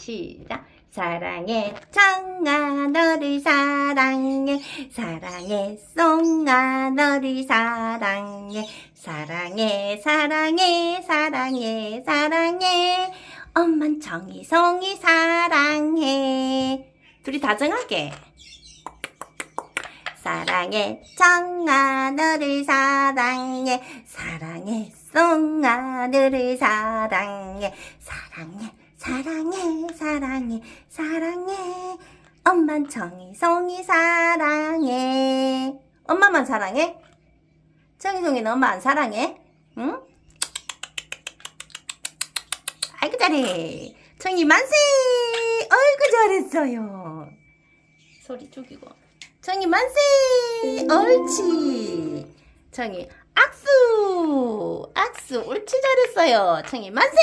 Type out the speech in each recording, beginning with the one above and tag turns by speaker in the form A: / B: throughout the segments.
A: 시작. 사랑해 청아 너를 사랑해. 사랑해 송아 너를 사랑해. 사랑해 사랑해 사랑해 사랑해. 엄만 청이 송이 사랑해. 둘이 다정하게. 사랑해 청아 너를 사랑해. 사랑해 송아 너를 사랑해. 사랑해 사랑해 사랑해 사랑해. 엄만 청이 송이 사랑해. 엄마만 사랑해? 청이 송이는 엄마 안 사랑해? 응? 아이고 잘해. 청이 만세! 아이고 잘했어요. 소리 죽이고. 청이 만세! 옳지. 청이 악수! 악수 옳지 잘했어요. 청이 만세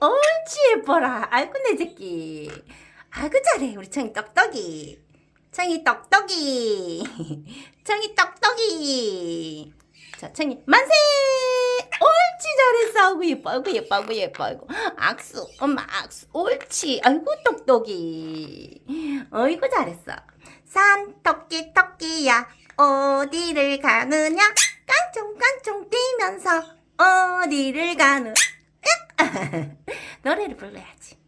A: 옳지 예뻐라. 아이고 내 새끼. 아이고 잘해 우리 청이 떡떡이. 청이 떡떡이. 청이 떡떡이. 자 청이 만세! 옳지 잘했어. 아이고 예뻐 아이고 예뻐 아이고 예뻐 아이고. 악수 엄마 악수. 옳지. 아이고 똑똑이. 아이고 잘했어. 산 토끼 토끼야 어디를 가느냐? 깡총깡총 뛰면서 어디를 가느 노래를 불러야지.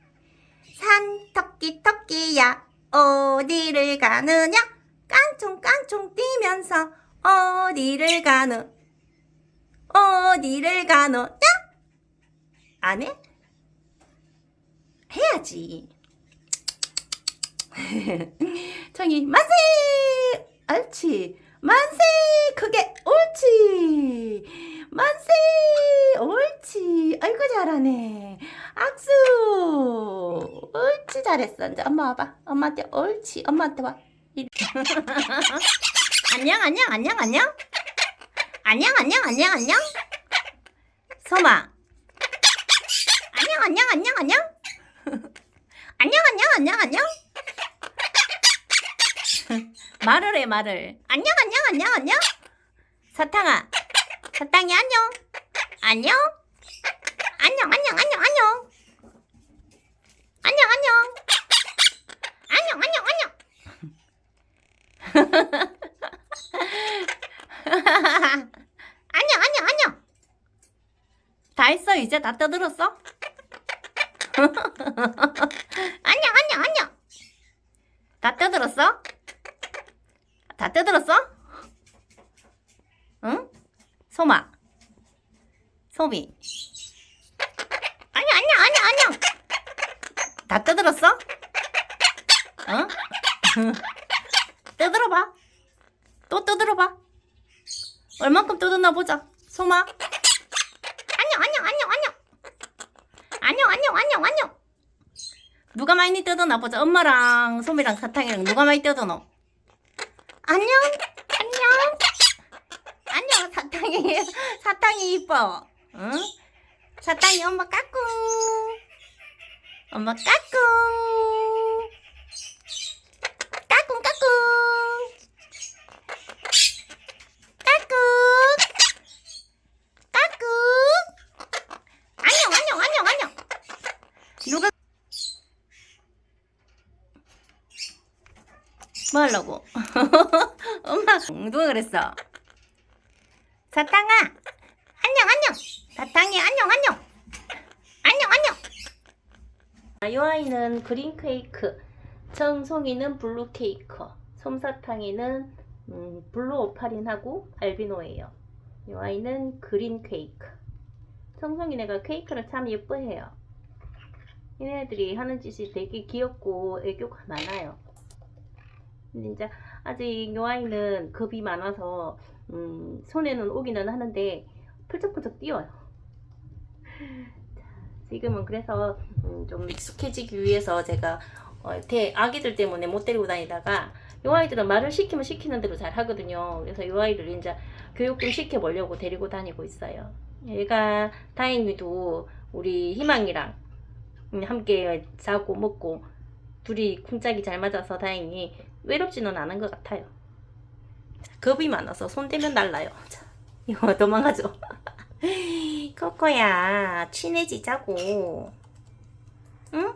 A: 산 토끼 토끼야 어디를 가느냐? 깡총깡총 뛰면서 어디를 가느 어디를 가느냐? 안 해? 해야지. 청이 만세! 옳지. 만세! 크게 옳지. 만세 아이고 잘하네. 악수. 옳지 잘했어. 이제 엄마 와봐. 엄마한테 옳지. 엄마한테 와. 안녕 안녕 안녕 안녕. 안녕 안녕 안녕 안녕. 소마. 안녕 안녕 안녕 안녕. 안녕 안녕 안녕 안녕. 말을 해 말을. 안녕 안녕 안녕 안녕. 사탕아. 사탕이 안녕. 안녕. 안녕 안녕 안녕 안녕. 안녕 안녕. 안녕 안녕 안녕. 안녕 안녕 안녕. 다 했어 이제? 다 떠들었어? 안녕 안녕 안녕. 다 떠들었어? 다 뜯들었어? 응? 소마. 소미 다 떠들었어? 어? 떠들어봐. 또 떠들어봐. 얼만큼 떠드나 보자. 소마. 안녕, 안녕, 안녕, 안녕. 안녕, 안녕, 안녕, 안녕. 누가 많이 떠드나 보자. 엄마랑 소미랑 사탕이랑 누가 많이 떠드노? 안녕, 안녕. 안녕, 사탕이. 사탕이 이뻐. 응? 사탕이 엄마 까꿍. 엄마 까꿍. 까꿍 까꿍. 까꿍. 까꿍. 안녕 안녕 안녕 안녕 누가 뭐 하려고? 엄마 누가 그랬어? 사탕아 안녕 안녕 사탕이 안녕 안녕 안녕 안녕 이 아이는 그린 케이크 정송이는 블루 케이크 솜사탕이는 음, 블루 오파린하고 알비노예요. 이 아이는 그린 케이크. 청송이네가 케이크를 참 예뻐해요. 얘네들이 하는 짓이 되게 귀엽고 애교가 많아요. 근데 이제 아직 요 아이는 겁이 많아서 음, 손에는 오기는 하는데 펄쩍펄쩍 뛰어요. 자, 지금은 그래서 음, 좀 익숙해지기 위해서 제가 어, 대 아기들 때문에 못 데리고 다니다가 요 아이들은 말을 시키면 시키는 대로 잘 하거든요. 그래서 요 아이를 이제 교육 좀 시켜보려고 데리고 다니고 있어요. 얘가 다행히도 우리 희망이랑 음, 함께 자고 먹고 둘이 쿵짝이 잘 맞아서 다행히 외롭지는 않은 것 같아요. 겁이 많아서 손대면 날라요. 자, 이거 도망가죠. 코코야 친해지자고. 응?